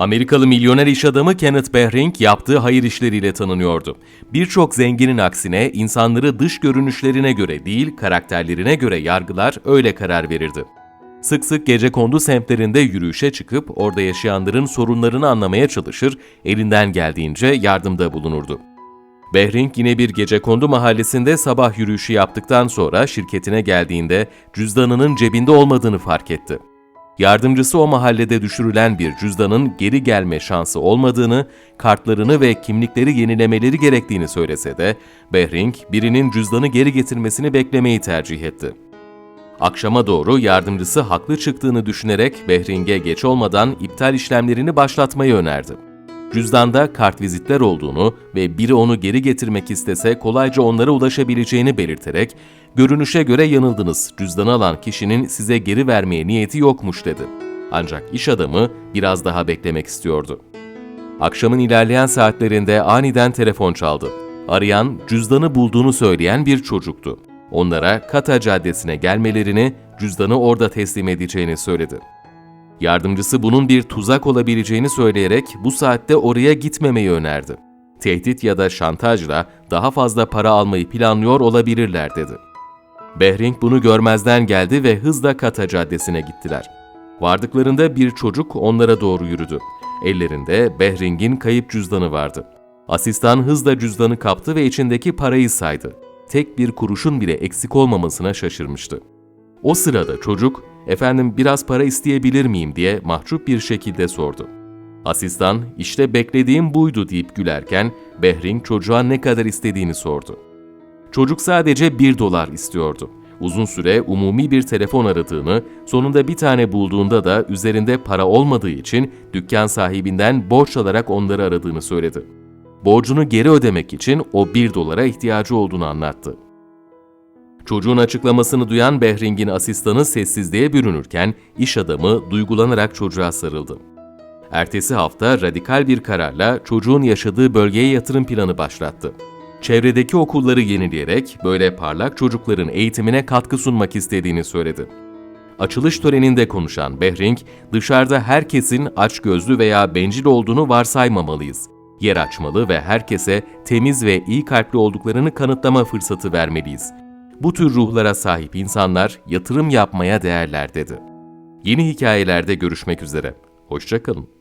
Amerikalı milyoner iş adamı Kenneth Behring yaptığı hayır işleriyle tanınıyordu. Birçok zenginin aksine insanları dış görünüşlerine göre değil, karakterlerine göre yargılar, öyle karar verirdi. Sık sık gece kondu semtlerinde yürüyüşe çıkıp orada yaşayanların sorunlarını anlamaya çalışır, elinden geldiğince yardımda bulunurdu. Behring yine bir gecekondu mahallesinde sabah yürüyüşü yaptıktan sonra şirketine geldiğinde cüzdanının cebinde olmadığını fark etti. Yardımcısı o mahallede düşürülen bir cüzdanın geri gelme şansı olmadığını, kartlarını ve kimlikleri yenilemeleri gerektiğini söylese de, Behring birinin cüzdanı geri getirmesini beklemeyi tercih etti. Akşama doğru yardımcısı haklı çıktığını düşünerek Behring'e geç olmadan iptal işlemlerini başlatmayı önerdi. Cüzdanda kartvizitler olduğunu ve biri onu geri getirmek istese kolayca onlara ulaşabileceğini belirterek, görünüşe göre yanıldınız, cüzdanı alan kişinin size geri vermeye niyeti yokmuş dedi. Ancak iş adamı biraz daha beklemek istiyordu. Akşamın ilerleyen saatlerinde aniden telefon çaldı. Arayan, cüzdanı bulduğunu söyleyen bir çocuktu. Onlara Kata Caddesi'ne gelmelerini, cüzdanı orada teslim edeceğini söyledi. Yardımcısı bunun bir tuzak olabileceğini söyleyerek bu saatte oraya gitmemeyi önerdi. Tehdit ya da şantajla daha fazla para almayı planlıyor olabilirler dedi. Behring bunu görmezden geldi ve hızla Kata Caddesi'ne gittiler. Vardıklarında bir çocuk onlara doğru yürüdü. Ellerinde Behring'in kayıp cüzdanı vardı. Asistan hızla cüzdanı kaptı ve içindeki parayı saydı. Tek bir kuruşun bile eksik olmamasına şaşırmıştı. O sırada çocuk, efendim biraz para isteyebilir miyim diye mahcup bir şekilde sordu. Asistan, işte beklediğim buydu deyip gülerken Behring çocuğa ne kadar istediğini sordu. Çocuk sadece 1 dolar istiyordu. Uzun süre umumi bir telefon aradığını, sonunda bir tane bulduğunda da üzerinde para olmadığı için dükkan sahibinden borç alarak onları aradığını söyledi. Borcunu geri ödemek için o 1 dolara ihtiyacı olduğunu anlattı. Çocuğun açıklamasını duyan Behring'in asistanı sessizliğe bürünürken iş adamı duygulanarak çocuğa sarıldı. Ertesi hafta radikal bir kararla çocuğun yaşadığı bölgeye yatırım planı başlattı. Çevredeki okulları yenileyerek böyle parlak çocukların eğitimine katkı sunmak istediğini söyledi. Açılış töreninde konuşan Behring, dışarıda herkesin açgözlü veya bencil olduğunu varsaymamalıyız. Yer açmalı ve herkese temiz ve iyi kalpli olduklarını kanıtlama fırsatı vermeliyiz. Bu tür ruhlara sahip insanlar yatırım yapmaya değerler dedi. Yeni hikayelerde görüşmek üzere. Hoşçakalın.